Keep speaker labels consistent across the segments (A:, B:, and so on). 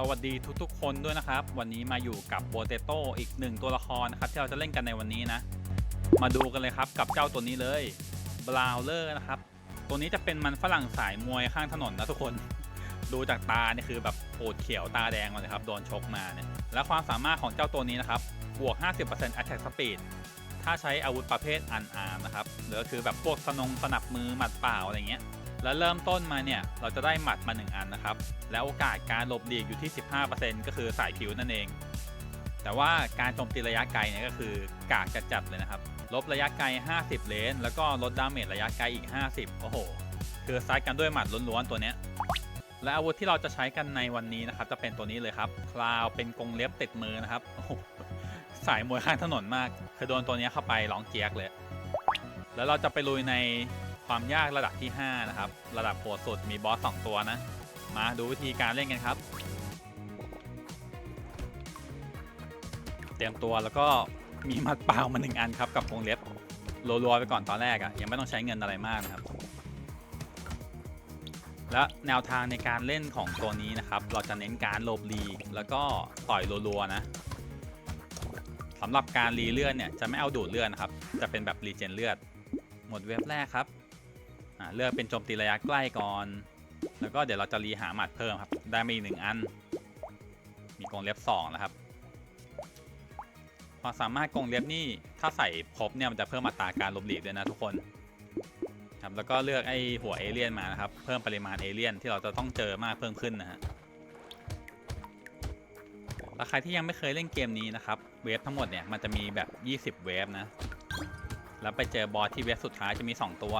A: สวัสดีทุกๆ คนด้วยนะครับ วันนี้มาอยู่กับโบเตโตอีกหนึ่งตัวละครนะครับที่เราจะเล่นกันในวันนี้นะ มาดูกันเลยครับกับเจ้าตัวนี้เลยบราวเลอร์นะครับ ตัวนี้จะเป็นมันฝรั่งสายมวยข้างถนนนะทุกคน ดูจากตาเนี่ยคือแบบโอดเขียวตาแดงมาเลยครับโดนชกมาเนี่ย และความสามารถของเจ้าตัวนี้นะครับ บวก 50% attack speed ถ้าใช้อาวุธประเภทอันอาร์มนะครับหรือก็คือแบบพวกสนงสนับมือหมัดเปล่าอะไรเงี้ย แล้วเริ่มต้นมาเนี่ยเราจะได้หมัดมา 1 อันนะครับ แล้วโอกาสการหลบหลีกอยู่ที่ 15%ก็คือสายผิวนั่นเอง แต่ว่าการโจมตีระยะไกลเนี่ยก็คือกากจัดๆเลยนะครับ ลบระยะไกล 50 เลน แล้วก็ลดดาเมจระยะไกลอีก 50 โอ้โห คือซัดกันด้วยหมัดล้วนๆตัวเนี้ย และอาวุธที่เราจะใช้กันในวันนี้นะครับ จะเป็นตัวนี้เลยครับ คลาวเป็นกรงเล็บติดมือนะครับ โอ้โห สายมวยข้างถนนมาก คือโดนตัวนี้เข้าไปร้องเจี๊ยกเลย แล้วเราจะไปลุยใน ความยากระดับที่ 5 นะครับ ระดับโหดสุดมีบอส2ตัวนะ มาดูวิธีการเล่นกันครับ เตรียมตัวแล้วก็มีมัดเปล่ามาหนึ่งอันครับกับวงเล็บรัวๆไปก่อนตอนแรกอะ่ะยังไม่ต้องใช้เงินอะไรมากนะครับ และแนวทางในการเล่นของตัวนี้นะครับ เราจะเน้นการหลบลีแล้วก็ต่อยรัวๆนะสำหรับการรีเลือดเนี่ยจะไม่เอาดูดเลือดนะครับ จะเป็นแบบรีเจนเลือด หมดเว็บแรกครับ อ่าเลือกเป็นโจมตีระยะใกล้ก่อน แล้วก็เดี๋ยวเราจะรีหาหมัดเพิ่มครับ ได้มาอีกหนึ่งอัน มีกรงเล็บสองนะครับความสามารถกรงเล็บนี่ถ้าใส่ครบเนี่ยมันจะเพิ่มอัตราการลบหลีกด้วยนะทุกคนครับแล้วก็เลือกไอ้หัวเอเลี่ยนมานะครับ เพิ่มปริมาณเอเลี่ยนที่เราจะต้องเจอมากเพิ่มขึ้นนะฮะแล้วใครที่ยังไม่เคยเล่นเกมนี้นะครับ เวฟทั้งหมดเนี่ยมันจะมีแบบ 20 เวฟนะ แล้วไปเจอบอสที่เวฟสุดท้ายจะมี 2 ตัว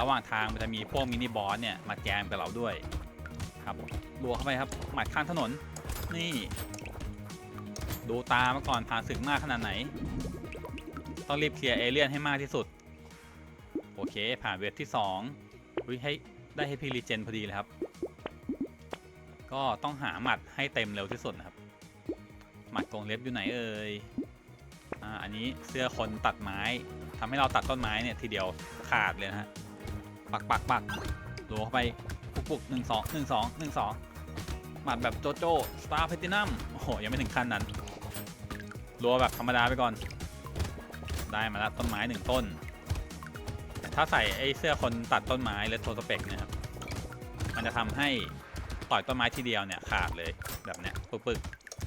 A: ระหว่างทางมันจะมีพวกมินิบอสเนี่ยมาแจมกับเราด้วยครับรัวเข้าไปครับหมัดข้างถนน นี่ ดูตามาก่อนผ่านศึกมากขนาดไหน ต้องรีบเคลียร์เอเลี่ยนให้มากที่สุด โอเค ผ่านเวฟที่2อุ้ยให้ได้ให้พีรีเจนพอดีเลยครับ ก็ต้องหาหมัดให้เต็มเร็วที่สุดนะครับ หมัดกรงเล็บอยู่ไหนเอ่ยอ่าอันนี้เสื้อคนตัดไม้ทำให้เราตัดต้นไม้เนี่ยทีเดียวขาดเลยนะฮะ ปักปักปักรัวเข้าไปปุกปุกหนึ่งสองหนึ่งสองหนึ่งสองหมัดแบบโจโจ้สตาร์เพตินัมโอ้โห ยังไม่ถึงขั้นนั้นรัวแบบธรรมดาไปก่อน ได้มาแล้วต้นไม้หนึ่งต้น ถ้าใส่ไอ้เสื้อคนตัดต้นไม้เลโทสเปกเนี่ยครับ มันจะทำให้ต่อยต้นไม้ทีเดียวเนี่ยขาดเลยแบบเนี้ยปึกปึก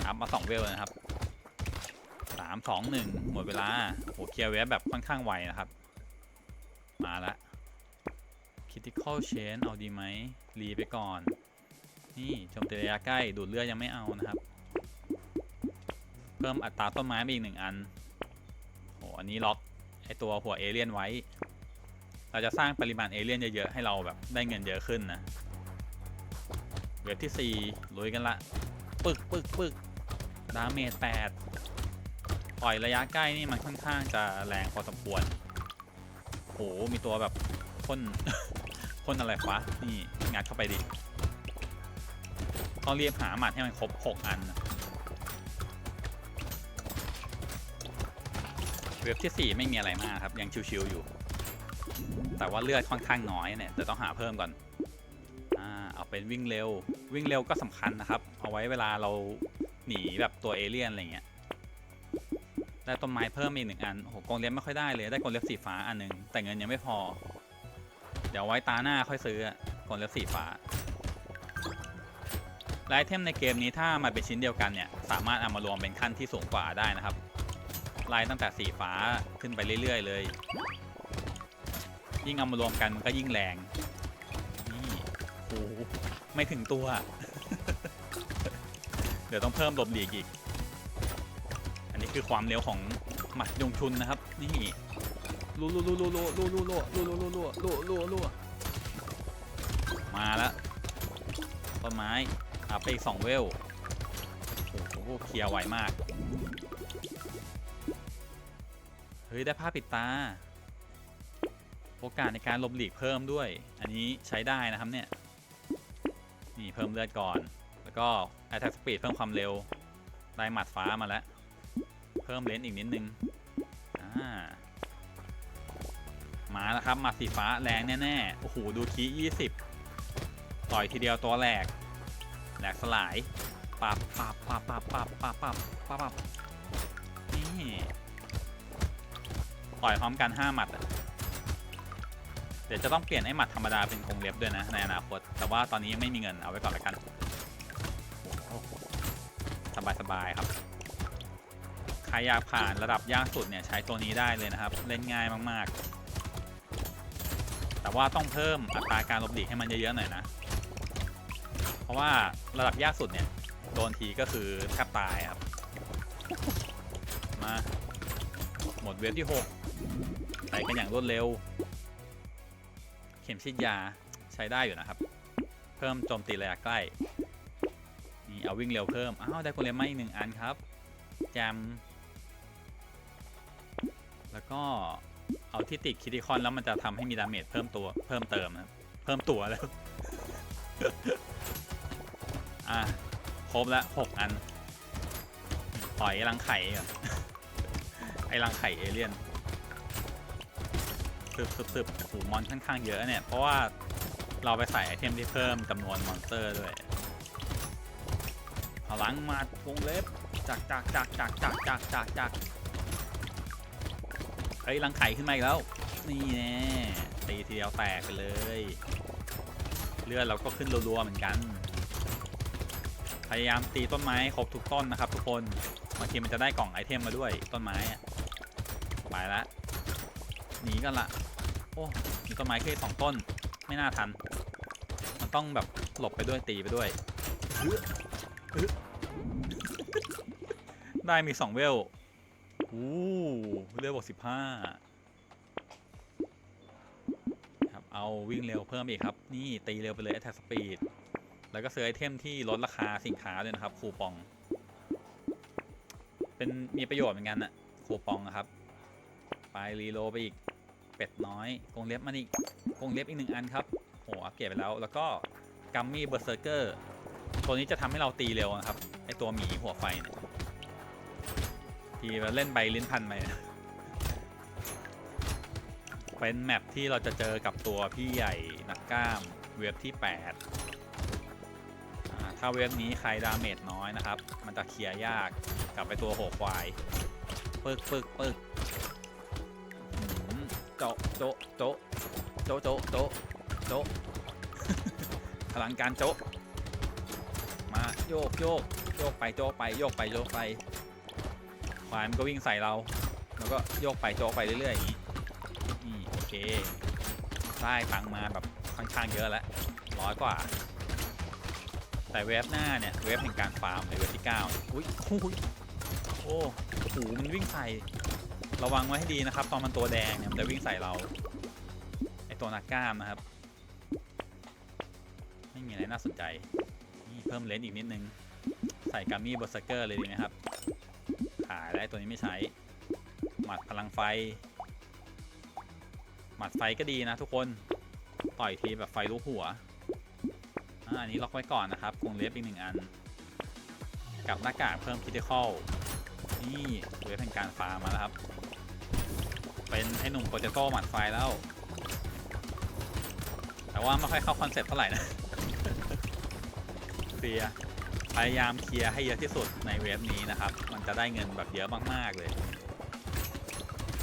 A: อัพมาสองเวลนะครับสามสองหนึ่งหมดเวลาโหเคลียร์เวฟแบบค่อนข้างไวนะครับ critical chain เอาดีไหมรีไปก่อน นี่จมตีระยะใกล้ดูดเลือดยังไม่เอานะครับ เพิ่มอัตราต้นไม้ไปอีกหนึ่งอันโหอันนี้ล็อกไอตัวหัวเอเลี่ยนไว้ เราจะสร้างปริมาณเอเลี่ยนเยอะๆให้เราแบบได้เงินเยอะขึ้นนะเวฟที่ 4 ลุยกันละ ปึกปึกปึกดาเมจ8ต่อยระยะใกล้นี่มันค่อนข้างจะแรงพอสมควรโหมีตัวแบบพ่น พ่นอะไรวะนี่งัดเข้าไปดิต้องเรียบหาหมัดให้มันครบ 6 อันเว็บที่ 4 ไม่มีอะไรมากครับ ยังชิวๆอยู่ แต่ว่าเลือดค่อนข้างน้อยเนี่ยจะต้องหาเพิ่มก่อนอ่าเอาเป็นวิ่งเร็ว วิ่งเร็วก็สำคัญนะครับ เอาไว้เวลาเราหนีแบบตัวเอเลี่ยนอะไรเงี้ยได้ต้นไม้เพิ่มอีกหนึ่งอันโอ้โหกรงเล็บไม่ค่อยได้เลย ได้กรงเล็บสีฟ้าอันหนึ่งแต่เงินยังไม่พอ ดี๋ยวไว้ตาหน้าค่อยซื้ออะกรงเล็บสีฟ้าและไอเทมในเกมนี้ถ้ามันเป็นชิ้นเดียวกันเนี่ย สามารถเอามารวมเป็นขั้นที่สูงกว่าได้นะครับไล่ตั้งแต่สีฟ้าขึ้นไปเรื่อย ๆ เลย ยิ่งเอามารวมกันก็ยิ่งแรงนี่โอ้ไม่ถึงตัว เดี๋ยวต้องเพิ่มหลบหลีกอีก อันนี้คือความเร็วของหมัดยงชุนนะครับ นี่ ลู่ลู่ลู่ลู่ลู่ลู่ลู่ลู่ลู่ลู่ลู่ลู่ลู่ลู่มาแล้วต้นไม้อัพไปอีกสองเวลโอ้โหเคลียร์ไวมาก เฮ้ย ได้ผ้าปิดตา โอกาสในการหลบหลีกเพิ่มด้วย อันนี้ใช้ได้นะครับเนี่ย นี่เพิ่มเลือดก่อน แล้วก็ attack speed เพิ่มความเร็ว ได้หมัดฟ้ามาแล้ว เพิ่มเลนส์อีกนิดนึง อ่า มาแล้วครับมัดสีฟ้าแรงแน่ๆ โอ้โห ดูคียี่สิบต่อยทีเดียวตัวแหลกแหลกสลายปับปับปับปับปับปับปับปับปับนี่ต่อยพร้อมกันห้าหมัดเดี๋ยวจะต้องเปลี่ยนไอ้หมัดธรรมดาเป็นกรงเล็บด้วยนะในอนาคต แต่ว่าตอนนี้ยังไม่มีเงินเอาไว้ก่อนละกันสบายสบายๆครับใครอยากผ่านระดับยากสุดเนี่ยใช้ตัวนี้ได้เลยนะครับ เล่นง่ายมากๆ แต่ว่าต้องเพิ่มอัตราการลบหลีกให้มันเยอะๆหน่อยนะ เพราะว่าระดับยากสุดเนี่ย โดนทีก็คือแทบตายครับ มา หมดเวฟที่6ใส่กันอย่างรวดเร็ว เข็มฉีดยาใช้ได้อยู่นะครับ เพิ่มโจมตีระยะใกล้ นี่เอาวิ่งเร็วเพิ่ม อ้าว ได้โกเลมมาอีกหนึ่งอันครับ แจม แล้วก็ เอาที่ติดคิติคอนแล้วมันจะทำให้มีดาเมจเพิ่มตัวเพิ่มเติมนะครับเพิ่มตัวแล้ว อะครบแล้วหกอันต่อยไอ้รังไข่ก่อนไอ้รังไข่เอเลี่ยนสืบสืบสืบโอ้โหมอนค่อนข้างเยอะเนี่ย เพราะว่าเราไปใส่ไอเทมที่เพิ่มจำนวนมอนสเตอร์ด้วยพลังมาวงเล็บจากจากจากจากจากจากจากจาก เฮ้ยรังไข่ขึ้นมาอีกแล้ว นี่แน่ตีทีเดียวแตกไปเลย เลือดเราก็ขึ้นรัวๆเหมือนกัน พยายามตีต้นไม้ครบทุกต้นนะครับ ทุกคนบางทีมันจะได้กล่องไอเทมมาด้วยต้นไม้อะไปละหนีกันละโอ้มีต้นไม้แค่สองต้น ไม่น่าทัน มันต้องแบบหลบไปด้วยตีไปด้วย ได้มีสองเวล อู้เลือดบวกสิบห้าครับเอาวิ่งเร็วเพิ่มอีกครับ นี่ตีเร็วไปเลย attack speed แล้วก็ซื้อไอเทมที่ลดราคาสินค้าด้วยนะครับ คูปอง เป็นมีประโยชน์เหมือนกันอะคูปองนะครับ ไปรีโลไปอีกเป็ดน้อยกงเล็บมันอีกกงเล็บอีกหนึ่งอันครับโหอัปเกรดไปแล้ว แล้วก็กัมมี่เบอร์เซอร์เกอร์ตัวนี้จะทำให้เราตีเร็วนะครับไอตัวหมีหัวไฟเนี่ย ทีเราเล่นใบลิ้นพันไปนะเป็นแมปที่เราจะเจอกับตัวพี่ใหญ่นักกล้ามเว็บที่ 8 ถ้าเว็บนี้ใครดาเมจน้อยนะครับ มันจะเคลียร์ยากกลับไปตัวโหควายปึกปึกปึกโจะโจะโจะโจะโจะโจโจะพลังการโจะมาโยกโยกโยกไปโจะไปโยกไปโยกไป วายมันก็วิ่งใส่เรา แล้วก็โยกไปโจะไปเรื่อยๆอย่างนี้นี่โอเคได้ตังมาแบบค่อนข้างเยอะแล้วร้อยกว่า แต่เวฟหน้าเนี่ยเวฟแห่งการฟาร์มในเวฟที่9เนี่ยอุ้ยอุ้ยโอ้โหมันวิ่งใส่ระวังไว้ให้ดีนะครับ ตอนมันตัวแดงเนี่ยมันจะวิ่งใส่เราไอตัวนักกล้ามนะครับ ไม่มีอะไรน่าสนใจนี่เพิ่มเลนส์อีกนิดนึง ใส่กัมมี่บอสเกอร์เลยดีไหมครับายแล้วไอ้ตัวนี้ไม่ใช้ หมัดพลังไฟ หมัดไฟก็ดีนะทุกคน ต่อยทีแบบไฟลุกหัวอันนี้ล็อกไว้ก่อนนะครับกรงเล็บอีกหนึ่งอัน กับหน้ากากเพิ่มคิติคอลนี่เวฟแห่งการฟาร์มาแล้วครับ เป็นไอ้หนุ่มโปรเตโต้หมัดไฟแล้ว แต่ว่าไม่ค่อยเข้าคอนเซ็ปต์เท่าไหร่นะเคลียพยายามเคลียร์ให้เยอะที่สุดในเวฟนี้นะครับ จะได้เงินแบบเยอะมากๆเลย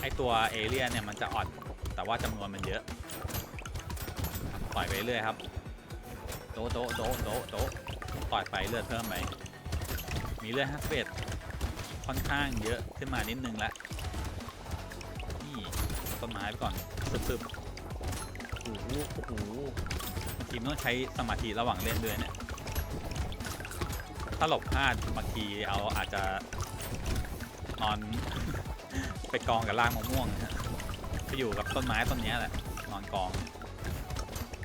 A: ไอตัวเอเลียนเนี่ยมันจะอ่อนแต่ว่าจำนวนมันเยอะปล่อยไปเรื่อยครับโต๊ะโต๊ะโต๊ะโต๊ะโตต่อยไปเลือดเพิ่มไปมีเลือดห้าสิบค่อนข้างเยอะขึ้นมานิดนึงล้วนี่ต้นไม้ไปก่อนซึบๆโอ้โหโอ้โหทีมต้องใช้สมาธิระหว่างเล่นด้วยเนี่ยถ้าหลบพลาดบางทีเอาอาจจะ นอน ไปกองกับรากมะม่วงนะฮะไปอยู่กับต้นไม้ต้นเนี้ยแหละ นอนกอง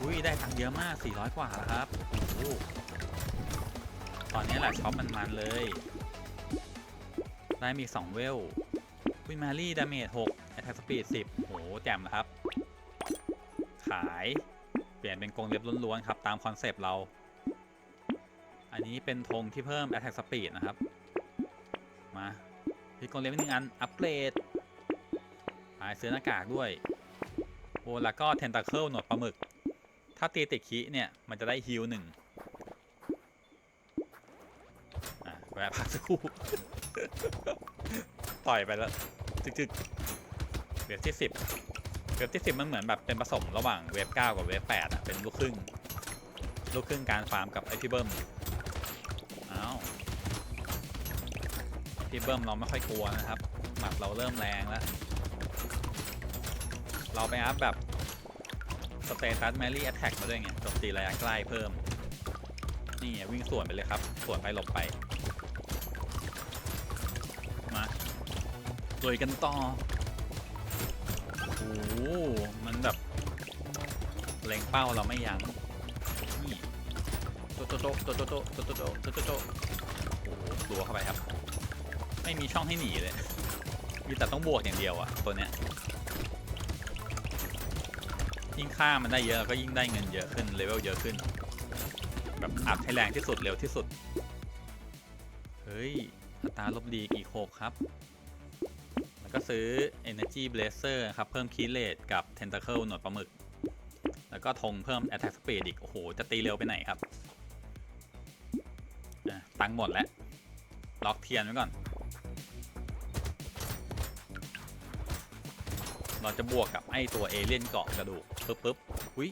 A: อุ้ยได้ตังค์เยอะมาก 400 กว่าแล้วครับโอ้โหตอนนี้แหละช็อปมันมันเลย ได้มี 2 เวลวิมารี่ดาเมจ6 a t t a c k speed 10โหแจ่มนะครับ ขายเปลี่ยนเป็นกรงเล็บล้วนๆครับ ตามคอนเซปต์เรา อันนี้เป็นธงที่เพิ่ม attack speed นะครับ มา พี่กรงเล็บหนึ่งอัน อัปเกรดหายซื้อหน้ากากด้วยโอ้แล้วก็เทนตาเคิลหนวดปลาหมึก ถ้าตีติดคิเนี่ย มันจะได้ฮิลหนึ่งแวะพักสักครู่ ต่อยไปแล้ว จึกๆเวฟที่สิบเวฟที่สิบมันเหมือนแบบเป็นผสมระหว่างเวฟเก้ากับเวฟแปดอะเป็นลูกครึ่ง ลูกครึ่งการฟาร์มกับไอพีเบิ้ม พี่เบิ้มเราไม่ค่อยกลัวนะครับแบบเราเริ่มแรงแล้ว เราไปอัพแบบสเตตัสแมรี่แอตแทกมาด้วยไงโจมตีระยะใกล้เพิ่ม นี่ไงวิ่งสวนไปเลยครับ สวนไปหลบไป มาลุยกันต่อ โอ้โห มันแบบเล็งเป้าเราไม่ยัง้งนี่โตโตโตโตโตโตโตโตโตโตโตโตโอ้โหตัวเข้าไปครับ ไม่มีช่องให้หนีเลย มีแต่ต้องบวกอย่างเดียวอะตัวเนี้ย ยิ่งฆ่ามันได้เยอะก็ยิ่งได้เงินเยอะขึ้นเลเวลเยอะขึ้น แบบอัพให้แรงที่สุดเร็วที่สุด เฮ้ยอัตราลบดีกี่โคกครับ แล้วก็ซื้อ Energy Blazer ครับ เพิ่มคีเลตกับ Tentacle หนวดปลาหมึก แล้วก็ธงเพิ่ม Attack Speed อีก โอ้โห จะตีเร็วไปไหนครับตังค์หมดแล้ว ล็อกเทียนไว้ก่อน เราจะบวกกับไอ้ตัวเอเลี่ยนเกาะกระดูกปึ๊บปึ๊บอุ้ย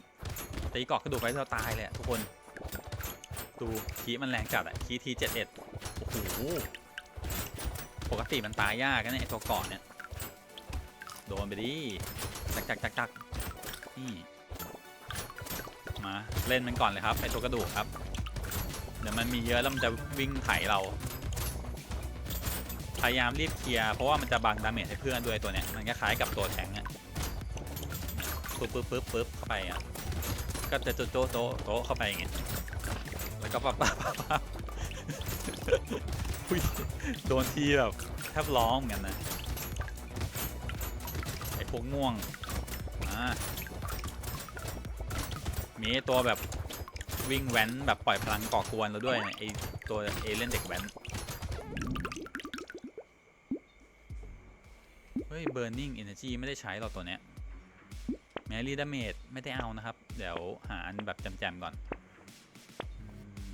A: ตีเกาะกระดูกไปเราตายเลยทุกคน ดูคีมันแรงจัดอะคีทีเจ็ดเอ็ดโอ้โหปกติมันตายยากนะไอ้ตัวเกาะเนี่ยโดนไปดิจักจักจักจักนี่มาเล่นมันก่อนเลยครับไอ้ตัวกระดูกครับ เดี๋ยวมันมีเยอะแล้วมันจะวิ่งไถเรา พยายามรีบเคลียร์เพราะว่ามันจะบังดาเมจให้เพื่อนด้วยตัวเนี้ยมันคล้ายๆกับตัวแทงเนี่ยปึ๊บปึ๊บปึ๊บปึ๊บเข้าไปอะก็จะโจ๊ะโจ๊ะโต๊ะโต๊ะเข้าไปอย่างเงี้ยแล้วก็ปั๊บปั๊บปั๊บปั๊บโดนทีแบบแทบร้องเหมือนกันนะไอ้พวกม่วงอ่ามีตัวแบบวิ่งแว้นแบบปล่อยพลังก่อกวนเราด้วยเนี่ยไอ้ตัวเอเล่นเด็กแว้น ฮ้ย Burning Energy ไม่ได้ใช้หรอกตัวเนี้ย Mary Damage ไม่ได้เอานะครับ เดี๋ยวหาอันแบบจำๆก่อน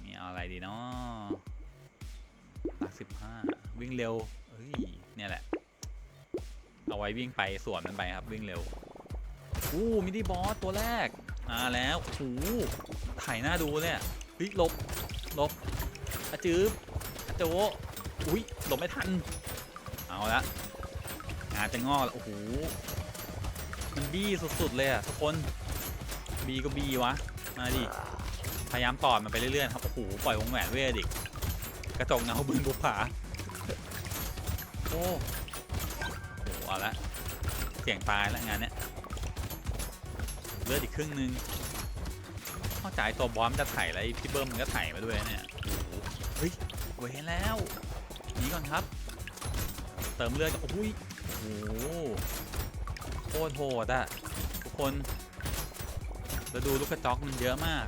A: มีอะไรดีเนาะหลักสิบห้าวิ่งเร็วเฮ้ยเนี่ยแหละ เอาไว้วิ่งไปสวนมันไปครับวิ่งเร็วอู้มินิบอสตัวแรกมาแล้วโอ้โหถ่ายหน้าดูเลยอะเฮ้ยลบลบอจืบอะโจอุ้ยหลบไม่ทัน เอาละ งานจะงอกแล้วโอ้โหมันบี้สุดๆเลยอะทุกคนบีก็บีวะมาดิพยายามตอดมันไปเรื่อยๆครับโอ้โหปล่อยวงแหวนเวทอีกกระจกเงาบึงบุผาโอ้โหเอาละเสี่ยงตายแล้วงานเนี้ยเลือดอีกครึ่งนึงเข้าใจตัวบอมจะไถ่แล้วไอ้พี่เบิ้มมันก็ไถ่มาด้วยเนี่ยโอ้โหเฮ้ยเว้นแล้วหนีก่อนครับ เติมเลือดโอ้ย โอ้โหโคตรโหดอะทุกคนแล้วดูลูกกระจอกมันเยอะมาก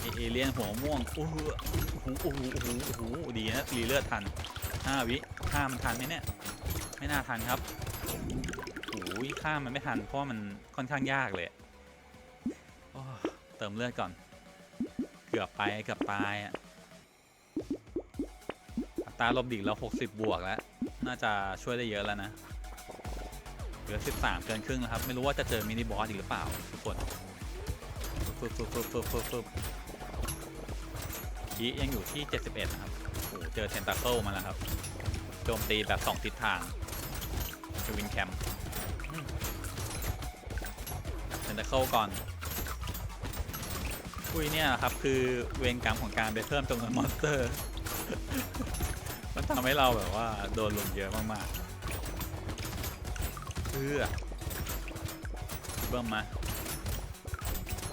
A: เอเอเลียนหัวม่วงโอ้โหโอ้โหโอ้โหโอ้โหดีนะรีเลือดทันห้าวิฆ่ามันทันไหมเนี่ยไม่น่าทันครับโอ้ยฆ่ามันไม่ทันเพราะมันค่อนข้างยากเลยเติมเลือดก่อน เกือบไปเกือบตายอะอัตราลมดิกเรา 60 บวกแล้ว น่าจะช่วยได้เยอะแล้วนะ เหลือ 13 เกินครึ่งแล้วครับ ไม่รู้ว่าจะเจอมินิบอสอีกหรือเปล่าทุกคนฟึบฟึบฟึบฟึบฟึบฟึบคียังอยู่ที่ 71 นะครับโอ้เจอเทนตาเคิลมาแล้วครับ โจมตีแบบ 2 ทิศทางจะวินแคมเทนตาเคิลก่อนอุ้ยเนี่ยครับ คือเวรกรรมของการไปเพิ่มจำนวนมอนสเตอร์ มันทำให้เราแบบว่าโดนลุมเยอะมากๆเพื่อเบิ่มมา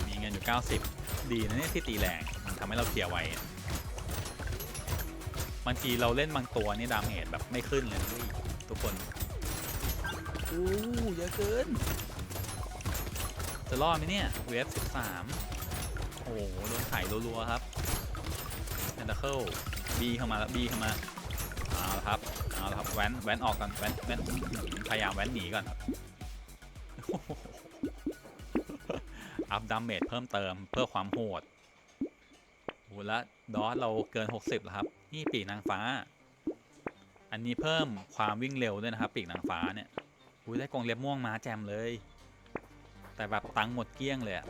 A: มีเงินอยู่ 90 ดีนะเนี่ยที่ตีแรง มันทำให้เราเคลียร์ไวบางทีเราเล่นบางตัวนี่ดาเมจแบบไม่ขึ้นเลยทุกคนอู้เยอะเกิน จะรอดไหมเนี่ย เวฟ13 โอ้โหโดนไถ่รัวๆครับเทนตาเคิลบีเข้ามาแล้วบีเข้ามา ครับเอาละครับแว้นแว้นออกก่อนแว้นแว้นพยายามแว้นหนีก่อนครับอัพดาเมจเพิ่มเติมเพื่อความโหดโอ้แล้วดอสเราเกิน 60 แล้วครับ นี่ปีกนางฟ้า อันนี้เพิ่มความวิ่งเร็วด้วยนะครับ ปีกนางฟ้าเนี่ยอุ้ยได้กรงเล็บม่วงมาแจมเลย แต่แบบตังหมดเกลี้ยงเลยอะ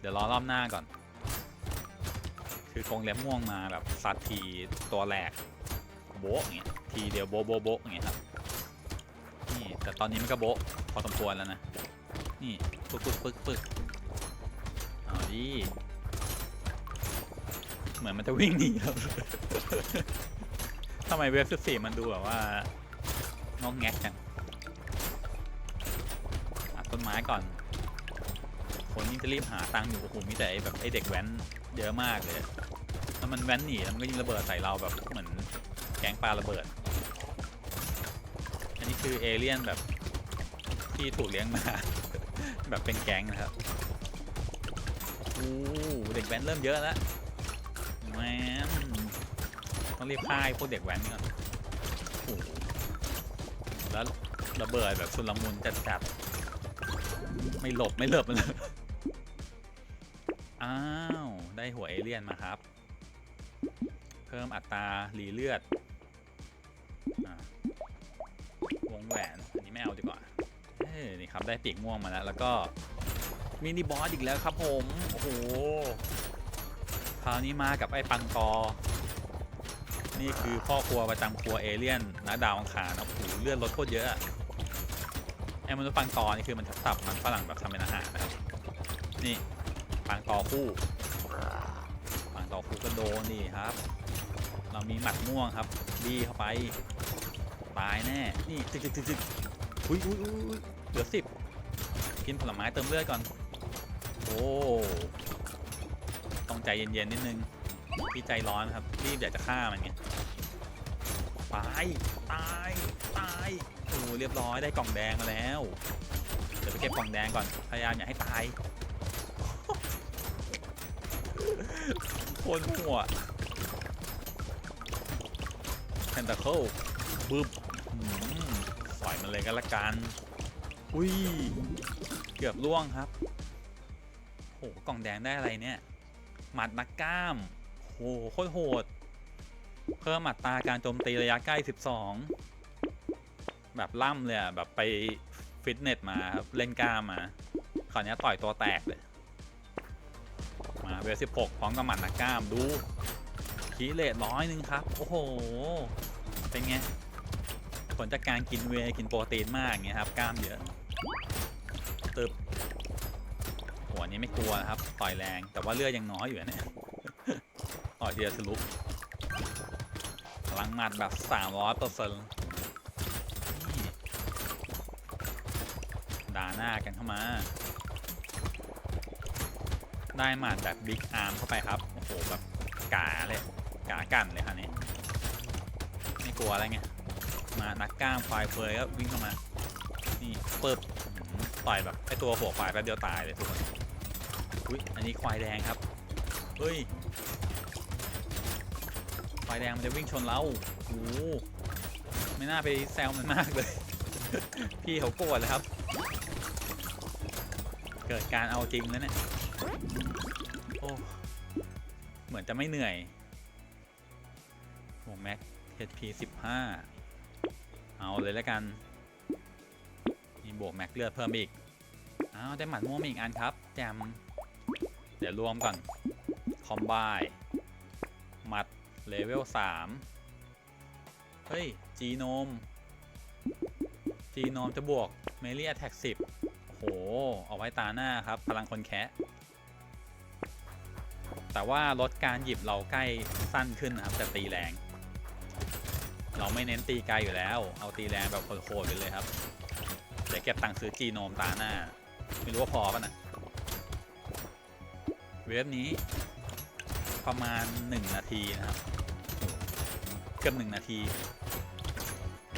A: เดี๋ยวรอรอบหน้าก่อน คือกรงเล็บม่วงมาแบบสัตว์ทีตัวแหลก โบ๊ะอย่างเงี้ยทีเดียวโบ๊ะโบ๊ะโบ๊ะอย่างเงี้ยครับนี่แต่ตอนนี้มันก็โบ๊ะพอสมควรแล้วนะนี่ปึ๊กปึ๊กปึ๊กปึ๊กเอาดิเหมือนมันจะวิ่งหนีครับทำไมเว็บสิบสี่มันดูแบบว่างองแงกจังต้นไม้ก่อน คนยิ่งจะรีบหาตังค์อยู่โอ้โหมีแต่ไอ้แบบไอ้เด็กแว้นเยอะมากเลย แล้วมันแว้นหนีแล้วมันก็ยิงระเบิดใส่เราแบบเหมือน แก๊งปลาระเบิด อันนี้คือเอเลี่ยนแบบที่ถูกเลี้ยงมา แบบเป็นแก๊งนะครับอู้เด็กแว้นเริ่มเยอะแล้วแหมต้องรีบฆ่าไอ้พวกเด็กแว้นก่อนโอ้แล้วระเบิดแบบชุลมุนจัดๆไม่หลบไม่หลบมันเลยอ้าว ได้หัวเอเลี่ยนมาครับ เพิ่มอัตราหลีเลือด เอ้ยนี่ครับได้ปีกม่วงมาแล้ว แล้วก็มินิบอสอีกแล้วครับผม โอ้โห คราวนี้มากับไอ้ปังตอ นี่คือพ่อครัวประจำครัวเอเลี่ยนนะดาวอังคารนะโอ้โหเลือดลดโคตรเยอะไอ้มนุษย์ปังตอนี่คือมันสับมันฝรั่งแบบทำเป็นอาหารนะครับ นี่ปังตอคู่ปังตอคู่ก็โดนนี่ครับ เรามีหมัดม่วงครับ ดีเข้าไป ตายแน่ นี่จึกจึกจึกจึกอุ้ยอุ้ยอุ้ยหุย เหลือสิบกินผลไม้เติมเลือดก่อน โอ้ต้องใจเย็นๆนิดนึงพี่ใจร้อนครับ รีบอยากจะฆ่ามันไงตายตายตายโอ้เรียบร้อยได้กล่องแดงมาแล้ว เดี๋ยวไปเก็บกล่องแดงก่อน พยายามอย่าให้ตายโคนหัวแคนตาเคิลบึ้บอืมสอยมันเลยกันละกัน อุ้ย เกือบล่วงครับ โห กล่องแดงได้อะไรเนี่ย หมัดนักกล้าม โห โคตรโหด เพิ่มอัตราการโจมตีระยะใกล้ 12 แบบล่ำเลยอะแบบไปฟิตเนสมาครับ เล่นกล้ามมาคราวนี้ต่อยตัวแตกเลย มาเวล16 พร้อมกับหมัดนักกล้ามดูคีเลตร้อยหนึ่งครับ โอ้โห เป็นไง ผลจากการกินเวกินโปรตีนมากอย่างเงี้ยครับ กล้ามเยอะ ตึบหัวนี้ไม่กลัวนะครับ ต่อยแรง แต่ว่าเลือดยังน้อยอยู่นะเนี่ยต่อยทีละทะลุพลังหมัดแบบ300เปอร์เซ็นต์ด่าหน้ากันเข้ามา ได้หมัดแบบบิ๊กอาร์มเข้าไปครับ โอ้โห แบบกาเลยกากันเลยครับนี่ไม่กลัวอะไรไง มานักกล้ามไฟเฟยก็วิ่งเข้ามา นี่ปึ๊บต่อยแบบไอตัวหัวควายแป๊บเดียวตายเลยทุกคนอุ้ยอันนี้ควายแดงครับเฮ้ยควายแดงมันจะวิ่งชนเราโอ้โหไม่น่าไปแซวมันมากเลย พี่เขาโกรธเลยครับ เกิดการเอาจริงแล้วเนี่ยโอ้เหมือนจะไม่เหนื่อยโอ้แม็ก HP 15 เอาเลยแล้วกัน บวกแม็กเลือดเพิ่มอีก อ้าวได้หมัดม่วงมาอีกอันครับ แจม เดี๋ยวรวมก่อน คอมไบหมัดเลเวล3เฮ้ย จีโนม จีโนมจะบวกเมลี่แอทแท็ก10โอ้โห เอาไว้ตาหน้าครับ พลังคนแคะแต่ว่าลดการหยิบเราใกล้สั้นขึ้นนะครับ แต่ตีแรง เราไม่เน้นตีไกลอยู่แล้ว เอาตีแรงแบบโหดๆไปเลยครับ เดี๋ยวเก็บตังค์ซื้อจีโนมตาหน้า ไม่รู้ว่าพอป่ะนะเวฟนี้ ประมาณ1นาทีนะครับเกือบหนึ่งนาที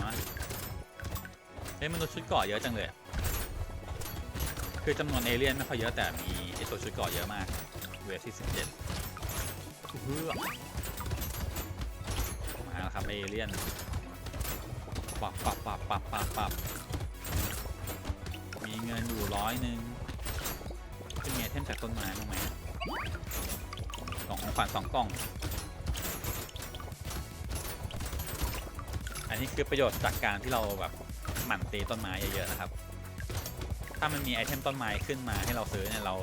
A: มาเฮ้ยมนุษย์ชุดเกาะเยอะจังเลย คือจำนวนเอเลี่ยนไม่ค่อยเยอะแต่มีไอตัวชุดเกาะเยอะมาก เวฟที่17เพื่อมาแล้วครับเอเลี่ยนปับปับปับปับปับปับ มีเงินอยู่ร้อยหนึ่งจะมีไอเทมจากต้นไม้บ้างไหมกล่องของขวัญสองกล่อง อันนี้คือประโยชน์จากการที่เราแบบหมั่นตีต้นไม้เยอะๆนะครับ ถ้ามันมีไอเทมต้นไม้ขึ้นมาให้เราซื้อเนี่ยเรา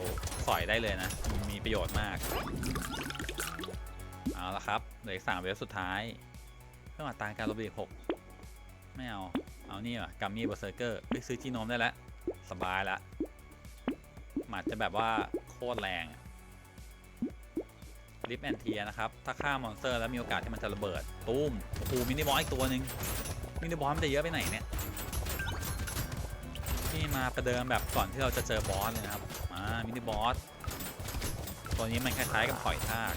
A: สอยได้เลยนะม,มีประโยชน์มาก เอาละครับเหลืออีกสามเวฟสุดท้ายเพื่อมาตางการลบอีกหกไม่เอา เอานี่ว่ะกัมมี่เบอร์เซอร์เกอร์ไปซื้อจีโนมได้แล้ว สบายละหมัดจะแบบว่าโคตรแรงลิฟแอนเทียนะครับ ถ้าฆ่ามอนสเตอร์แล้วมีโอกาสที่มันจะระเบิด ตูมโอ้โหมินิบอสอีกตัวหนึ่งมินิบอสมันจะเยอะไปไหนเนี่ยนี่มาประเดิมแบบก่อนที่เราจะเจอบอสเลยนะครับมามินิบอสตัวนี้มันคล้ายๆกับปล่อยทาก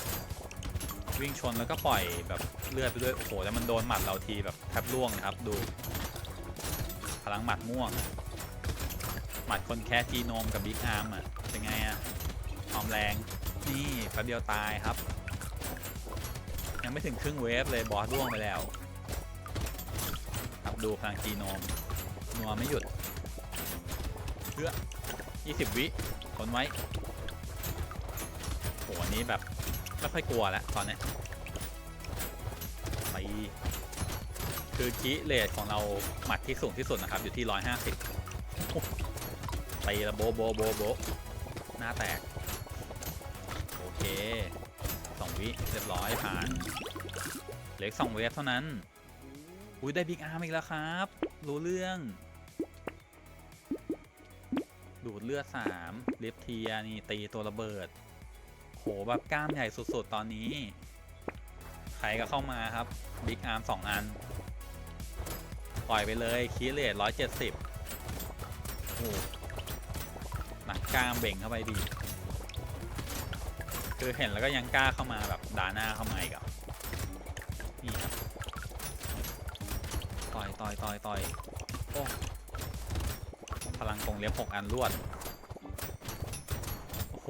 A: วิ่งชนแล้วก็ปล่อยแบบเลือดไปด้วยโอ้โหแล้วมันโดนหมัดเราทีแบบแทบล่วงนะครับดู พลังหมัดม่วง หมัดคนแค่จีโนมกับบิ๊กอาร์มอะเป็นไงอะความแรง นี่แป๊บเดียวตายครับ ยังไม่ถึงครึ่งเวฟเลยบอสร่วงไปแล้ว ครับดูพลังจีโนมนัวไม่หยุดเพื่อ20 วิทนไว้โหอันนี้แบบไม่ค่อยกลัวแล้วตอนนี้ไปคือคิเลทของเราหมัดที่สูงที่สุดนะครับ อยู่ที่ 150 ตีละโบโบโบโบหน้าแตก โอเคสองวิเรียบร้อยผ่านเหลืออกสองเวฟเท่านั้นอุ้ยได้บิ๊กอาร์มอีกแล้วครับ รู้เรื่อง ดูดเลือด3ลิฟเทียนี่ตีตัวระเบิด โหแบบกล้ามใหญ่สุดๆ ตอนนี้ใครก็เข้ามาครับบิ๊กอาร์มสองอัน ปล่อยไปเลยคีเลตร้อยเจ็ดสิบโอ้ หนักกล้ามเบ่งเข้าไปดี คือเห็นแล้วก็ยังกล้าเข้ามาแบบดาหน้าเข้ามาอีกอะนี่ครับต่อยต่อยต่อยต่อยโอ้พลังกงเล็บหกอันรวดโอ้โห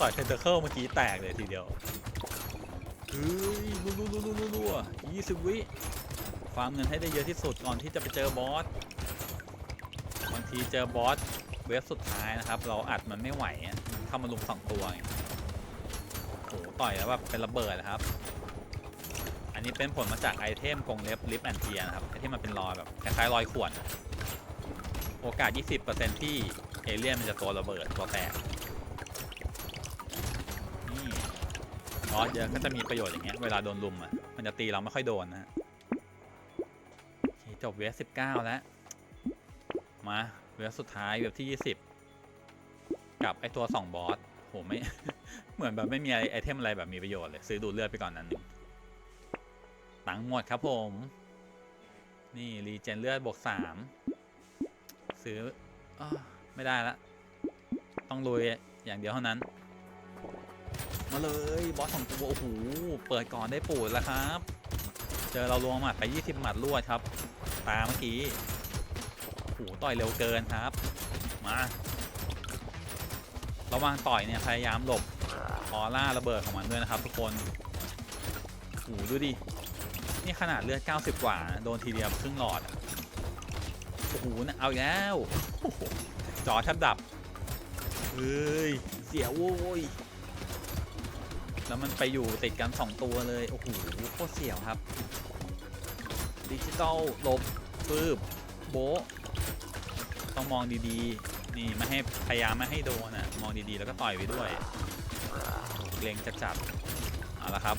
A: ต่อยเทนเตอร์เคิลเมื่อกี้แตกเลยทีเดียวเฮ้ยรัวรัวรัวรัวรัวยี่สิบวิฟาร์มเงินให้ได้เยอะที่สุดก่อนที่จะไปเจอบอสบางทีเจอบอส เวฟสุดท้ายนะครับ เราอัดมันไม่ไหวมันเข้ามาลุมสองตัวไงโอ้โหต่อยแล้วแบบเป็นระเบิดนะครับ อันนี้เป็นผลมาจากไอเทมกงเล็บลิฟแอนเทียนะครับไอเที่มันเป็นรอยแบบคล้ายๆรอยขวดโอกาส 20%ที่เอเลี่ยนมันจะตัวระเบิดตัวแตกนี่บอสเยอะก็จะมีประโยชน์อย่างเงี้ยเวลาโดนลุมอะมันจะตีเราไม่ค่อยโดนนะฮะโอเคจบเวฟ19 แล้ว มา เวฟสุดท้ายเวฟที่ 20 กับไอตัว 2 บอสโหไม่ เหมือนแบบไม่มีไอเทมอะไรแบบมีประโยชน์เลย ซื้อดูเลือดไปก่อนนั้นหนึ่งตังค์หมดครับผม นี่ รีเจนเลือดบวก 3 ซื้ออไม่ได้ละ ต้องลุยอย่างเดียวเท่านั้น มาเลยบอสสองตัวโอ้โหเปิดก่อนได้ปูดแล้วครับ เจอเราลวงหมัดไป 20 หมัดรวดครับ ตาเมื่อกี้ โหต่อยเร็วเกินครับ มาระว่างต่อยเนี่ยพยายามหลบออร่าระเบิดของมันด้วยนะครับ ทุกคนโอ้หดูดิ นี่ขนาดเลือด90 กว่า โดนทีเดียวครึ่งหลอดโอ้โหนะเอาแล้วจอแทบดับ เฮ้ย เสียโว้ย แล้วมันไปอยู่ติดกัน 2 ตัวเลย โอ้โหโคตรเสียวครับ ดิจิตอลลบปืบโบ ต้องมองดีๆ นี่ไม่ให้พยายามไม่ให้โดนอะ มองดีๆ แล้วก็ต่อยไปด้วยเกรงจะจัดเอาละครับ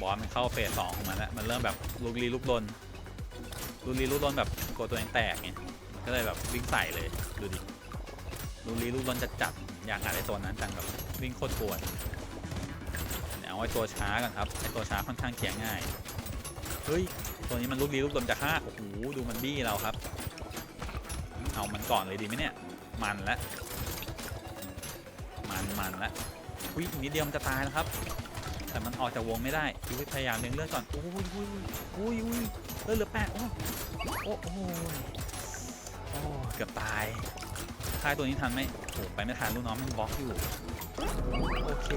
A: บอสมันเข้าเฟสสองของมันแล้วมันเริ่มแบบลุกลี้ลุกลนลุกลี้ลุกลนแบบกลัวตัวเองแตกไงก็เลยแบบวิ่งใส่เลยดูดิลุกลี้ลุกลนจัดจัดๆอยากหาไอ้ตัวนั้นจังแบบวิ่งโคตรกวนเดี๋ยวเอาไอ้ตัวช้ากันครับไอ้ตัวช้าค่อนข้างเขียงง่ายเฮ้ยตัวนี้มันลุกลี้ลุกลนจะฆ่าโอ้โหดูมันบี้เราครับ เอามันก่อนเลยดีไหมเนี่ย มันละมันมันละอุ้ยนิดเดียวมันจะตายแล้วครับ แต่มันออกจากวงไม่ได้ดูพยายามเลี้ยงเลือดก่อนอุ้ยอุ้ยอุ้ยอุ้ยเลือดเหลือแปดโอ้โอ้โอ้โอ้เกือบตายค่ายตัวนี้ทันไหมโอ้ไปไม่ทันลูกน้องมันบล็อกอยู่ โอเค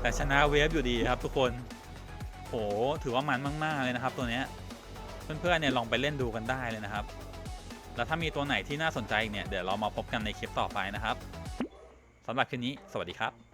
A: แต่ชนะเวฟอยู่ดีครับทุกคนโหถือว่ามันมาก ๆ เลยนะครับตัวเนี้ยเพื่อนๆเนี่ยลองไปเล่นดูกันได้เลยนะครับ แล้วถ้ามีตัวไหนที่น่าสนใจอีกเนี่ยเดี๋ยวเรามาพบกันในคลิปต่อไปนะครับสำหรับคลิปนี้ สวัสดีครับ